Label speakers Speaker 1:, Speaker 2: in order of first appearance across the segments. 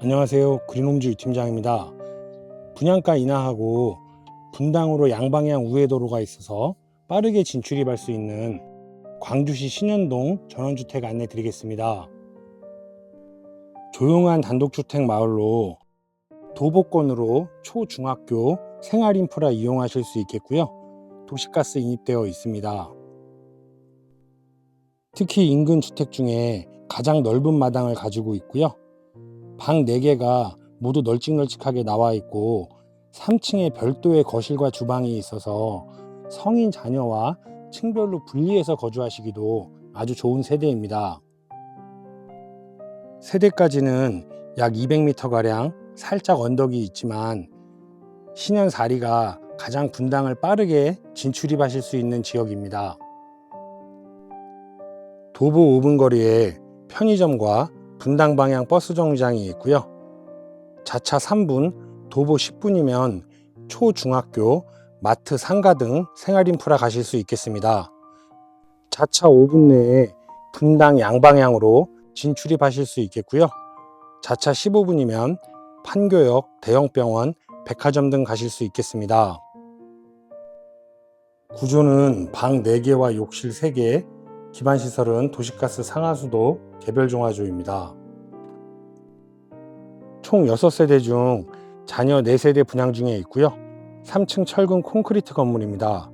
Speaker 1: 안녕하세요. 그린홈즈 유팀장입니다. 분양가 인하하고 분당으로 양방향 우회도로가 있어서 빠르게 진출입할 수 있는 광주시 신현동 전원주택 안내 드리겠습니다. 조용한 단독주택 마을로 도보권으로 초중학교 생활 인프라 이용하실 수 있겠고요. 도시가스 인입되어 있습니다. 특히 인근 주택 중에 가장 넓은 마당을 가지고 있고요. 방 4개가 모두 널찍널찍하게 나와 있고 3층에 별도의 거실과 주방이 있어서 성인 자녀와 층별로 분리해서 거주하시기도 아주 좋은 세대입니다. 세대까지는 약 200m가량 살짝 언덕이 있지만 신현 사리가 가장 분당을 빠르게 진출입하실 수 있는 지역입니다. 도보 5분 거리에 편의점과 분당 방향 버스 정류장이 있고요. 자차 3분, 도보 10분이면 초중학교, 마트, 상가 등 생활 인프라 가실 수 있겠습니다. 자차 5분 내에 분당 양방향으로 진출입하실 수 있겠고요. 자차 15분이면 판교역, 대형병원, 백화점 등 가실 수 있겠습니다. 구조는 방 4개와 욕실 3개, 기반 시설은 도시가스 상하수도 개별 종화조입니다. 총 6세대 중 자녀 4세대 분양 중에 있고요. 3층 철근 콘크리트 건물입니다.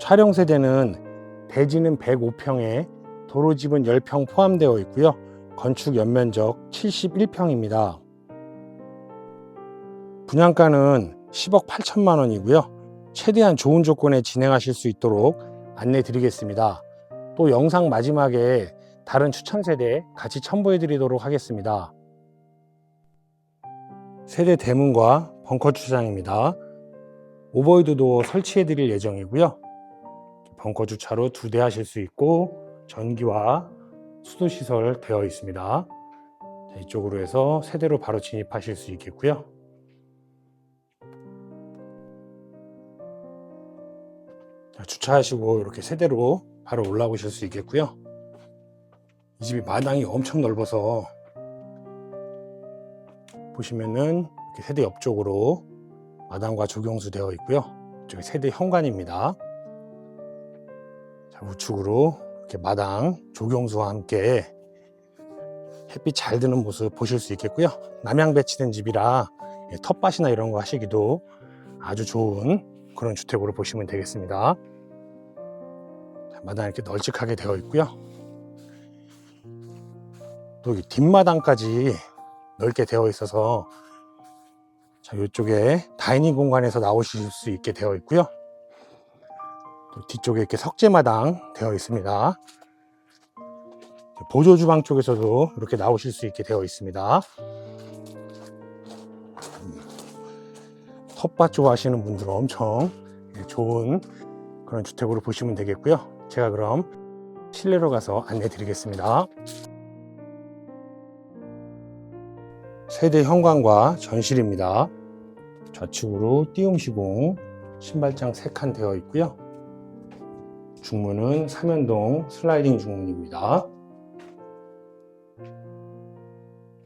Speaker 1: 촬영 세대는 대지는 105평에 도로집은 10평 포함되어 있고요. 건축 연면적 71평입니다. 분양가는 10억 8천만 원이고요. 최대한 좋은 조건에 진행하실 수 있도록 안내 드리겠습니다. 또 영상 마지막에 다른 추천 세대 같이 첨부해 드리도록 하겠습니다. 세대 대문과 벙커 주차장입니다. 오버헤드 도어 설치해 드릴 예정이고요. 벙커 주차로 두 대 하실 수 있고 전기와 수도 시설 되어 있습니다. 자, 이쪽으로 해서 세대로 바로 진입하실 수 있겠고요. 자, 주차하시고 이렇게 세대로 바로 올라오실 수 있겠고요. 이 집이 마당이 엄청 넓어서 보시면은 세대 옆쪽으로 마당과 조경수 되어 있고요. 이쪽에 세대 현관입니다. 자, 우측으로 이렇게 마당 조경수와 함께 햇빛 잘 드는 모습 보실 수 있겠고요. 남향 배치된 집이라 예, 텃밭이나 이런 거 하시기도 아주 좋은 그런 주택으로 보시면 되겠습니다. 자, 마당 이렇게 널찍하게 되어 있고요. 또 여기 뒷마당까지 넓게 되어 있어서 자, 이쪽에 다이닝 공간에서 나오실 수 있게 되어 있고요. 또 뒤쪽에 이렇게 석재마당 되어 있습니다. 보조 주방 쪽에서도 이렇게 나오실 수 있게 되어 있습니다. 텃밭 좋아하시는 분들은 엄청 좋은 그런 주택으로 보시면 되겠고요. 제가 그럼 실내로 가서 안내 드리겠습니다. 세대 현관과 전실입니다. 좌측으로 띄움 시공, 신발장 3칸 되어 있고요. 중문은 삼연동 슬라이딩 중문입니다.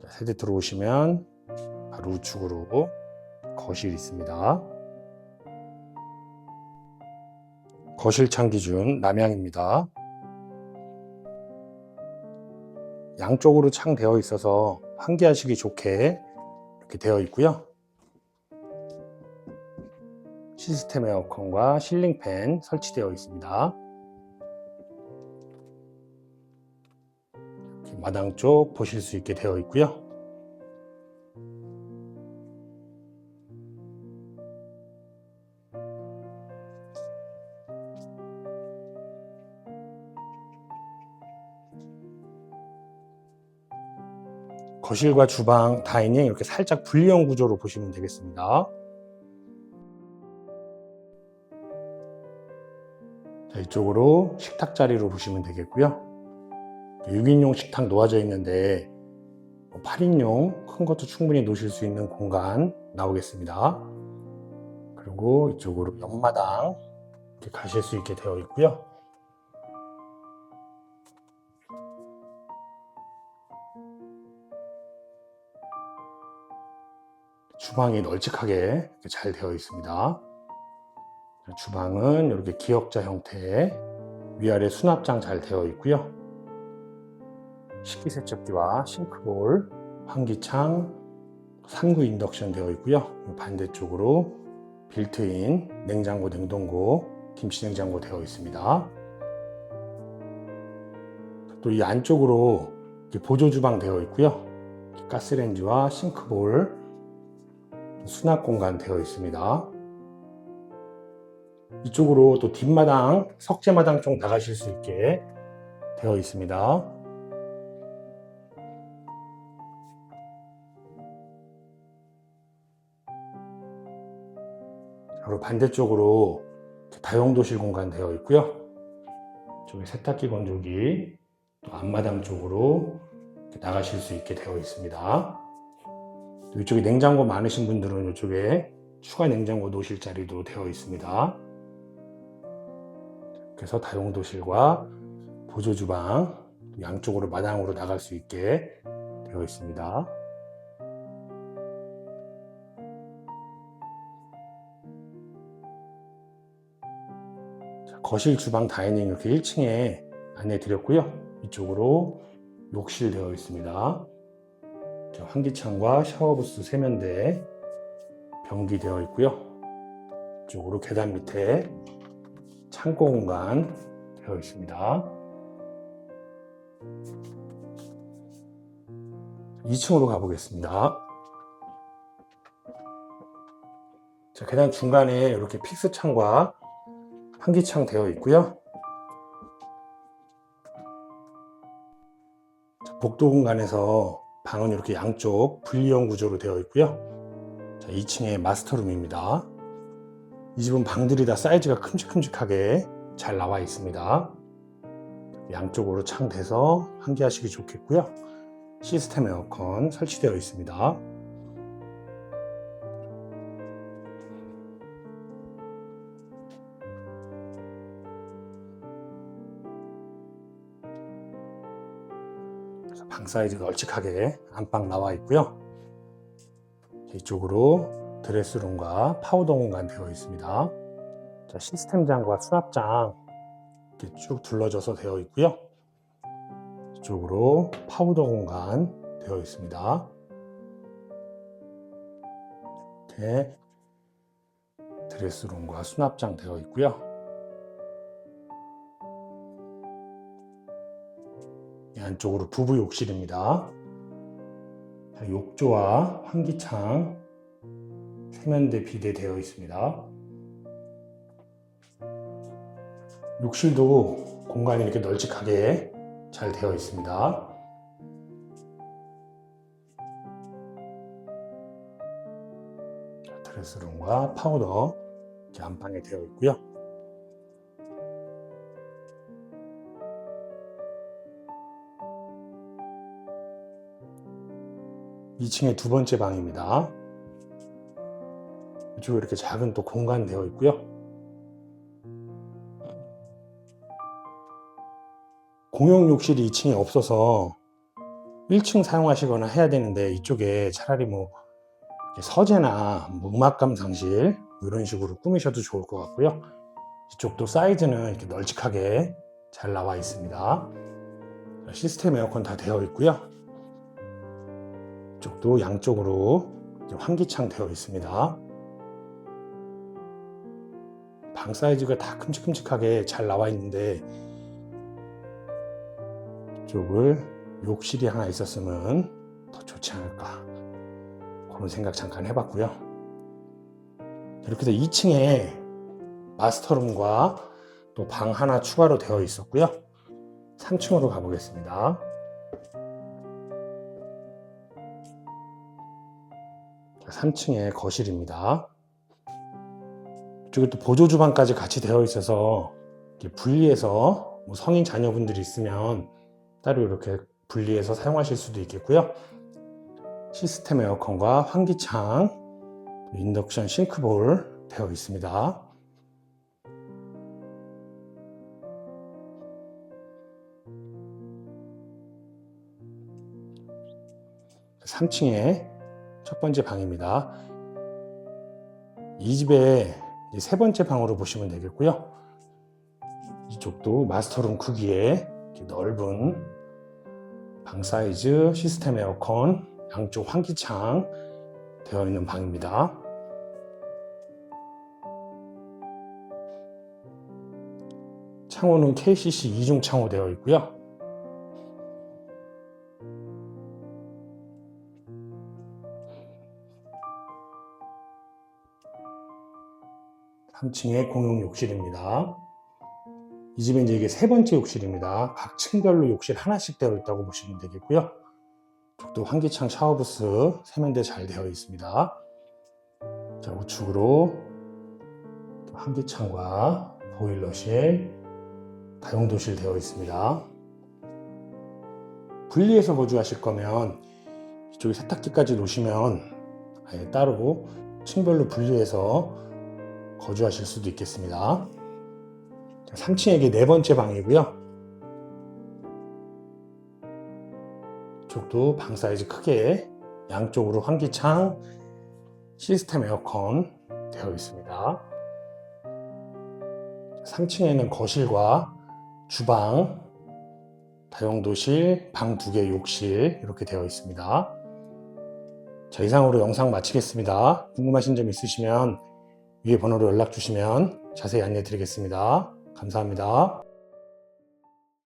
Speaker 1: 세대 들어오시면 바로 우측으로 거실 있습니다. 거실 창 기준 남향입니다. 양쪽으로 창 되어 있어서 환기하시기 좋게 이렇게 되어 있고요. 시스템 에어컨과 실링팬 설치되어 있습니다. 마당 쪽 보실 수 있게 되어 있고요. 거실과 주방, 다이닝 이렇게 살짝 분리형 구조로 보시면 되겠습니다. 자, 이쪽으로 식탁 자리로 보시면 되겠고요. 6인용 식탁 놓아져 있는데 8인용 큰 것도 충분히 놓으실 수 있는 공간 나오겠습니다. 그리고 이쪽으로 옆마당 가실 수 있게 되어 있고요. 주방이 널찍하게 잘 되어 있습니다. 주방은 이렇게 기역자 형태의 위아래 수납장 잘 되어 있고요. 식기세척기와 싱크볼, 환기창, 3구 인덕션 되어 있고요. 반대쪽으로 빌트인 냉장고, 냉동고, 김치냉장고 되어 있습니다. 또 이 안쪽으로 보조 주방 되어 있고요. 가스레인지와 싱크볼, 수납 공간 되어 있습니다. 이쪽으로 또 뒷마당, 석재마당 쪽 나가실 수 있게 되어 있습니다. 바로 반대쪽으로 다용도실 공간 되어 있고요. 저기 세탁기 건조기, 또 앞마당 쪽으로 나가실 수 있게 되어 있습니다. 또 이쪽에 냉장고 많으신 분들은 이쪽에 추가 냉장고 놓으실 자리도 되어 있습니다. 그래서 다용도실과 보조주방 양쪽으로 마당으로 나갈 수 있게 되어 있습니다. 자, 거실, 주방, 다이닝 이렇게 1층에 안내 드렸고요. 이쪽으로 욕실 되어 있습니다. 자, 환기창과 샤워부스 세면대 변기 되어 있고요. 이쪽으로 계단 밑에 창고 공간 되어 있습니다. 2층으로 가보겠습니다. 자, 계단 중간에 이렇게 픽스 창과 환기창 되어 있고요. 자, 복도 공간에서 방은 이렇게 양쪽 분리형 구조로 되어 있고요. 자, 2층에 마스터룸입니다. 이 집은 방들이 다 사이즈가 큼직큼직하게 잘 나와 있습니다. 양쪽으로 창 대서 환기하시기 좋겠고요. 시스템 에어컨 설치되어 있습니다. 방 사이즈 널찍하게 안방 나와 있고요. 이쪽으로 드레스룸과 파우더 공간 되어 있습니다. 자, 시스템장과 수납장 이렇게 쭉 둘러져서 되어 있고요. 이쪽으로 파우더 공간 되어 있습니다. 이렇게 드레스룸과 수납장 되어 있고요. 안쪽으로 부부 욕실입니다. 자, 욕조와 환기창, 세면대 비대 되어 있습니다. 욕실도 공간이 이렇게 널찍하게 잘 되어 있습니다. 자, 드레스룸과 파우더 안방에 되어 있고요. 이층에두 번째 방입니다. 이쪽에 이렇게 작은 또 공간 되어 있고요. 공용 욕실이 2층에 없어서 1층 사용하시거나 해야 되는데 이쪽에 차라리 뭐 서재나 뭐 음악 감상실 뭐 이런 식으로 꾸미셔도 좋을 것 같고요. 이쪽도 사이즈는 이렇게 널찍하게 잘 나와 있습니다. 시스템 에어컨 다 되어 있고요. 이쪽도 양쪽으로 환기창 되어 있습니다. 방 사이즈가 다 큼직큼직하게 잘 나와 있는데 이쪽을 욕실이 하나 있었으면 더 좋지 않을까 그런 생각 잠깐 해봤고요. 이렇게 해서 2층에 마스터룸과 또 방 하나 추가로 되어 있었고요. 3층으로 가보겠습니다. 3층에 거실입니다. 이쪽에 또 보조 주방까지 같이 되어 있어서 분리해서 뭐 성인 자녀분들이 있으면 따로 이렇게 분리해서 사용하실 수도 있겠고요. 시스템 에어컨과 환기창, 인덕션 싱크볼 되어 있습니다. 3층에 첫 번째 방입니다. 이 집의 세 번째 방으로 보시면 되겠고요. 이쪽도 마스터룸 크기의 넓은 방 사이즈, 시스템 에어컨, 양쪽 환기창 되어 있는 방입니다. 창호는 KCC 이중 창호 되어 있고요. 3층의 공용 욕실입니다. 이 집은 이제 이게 세 번째 욕실입니다. 각 층별로 욕실 하나씩 되어 있다고 보시면 되겠고요. 또 환기창 샤워부스 세면대 잘 되어 있습니다. 자, 우측으로 또 환기창과 보일러실, 다용도실 되어 있습니다. 분리해서 거주하실 거면 이쪽에 세탁기까지 놓으시면 아예 따로 층별로 분리해서 거주하실 수도 있겠습니다. 3층에 이게 네 번째 방이고요. 이쪽도 방 사이즈 크게 양쪽으로 환기창, 시스템 에어컨 되어 있습니다. 3층에는 거실과 주방, 다용도실, 방 두 개, 욕실 이렇게 되어 있습니다. 자, 이상으로 영상 마치겠습니다. 궁금하신 점 있으시면 위에 번호로 연락 주시면 자세히 안내 드리겠습니다. 감사합니다.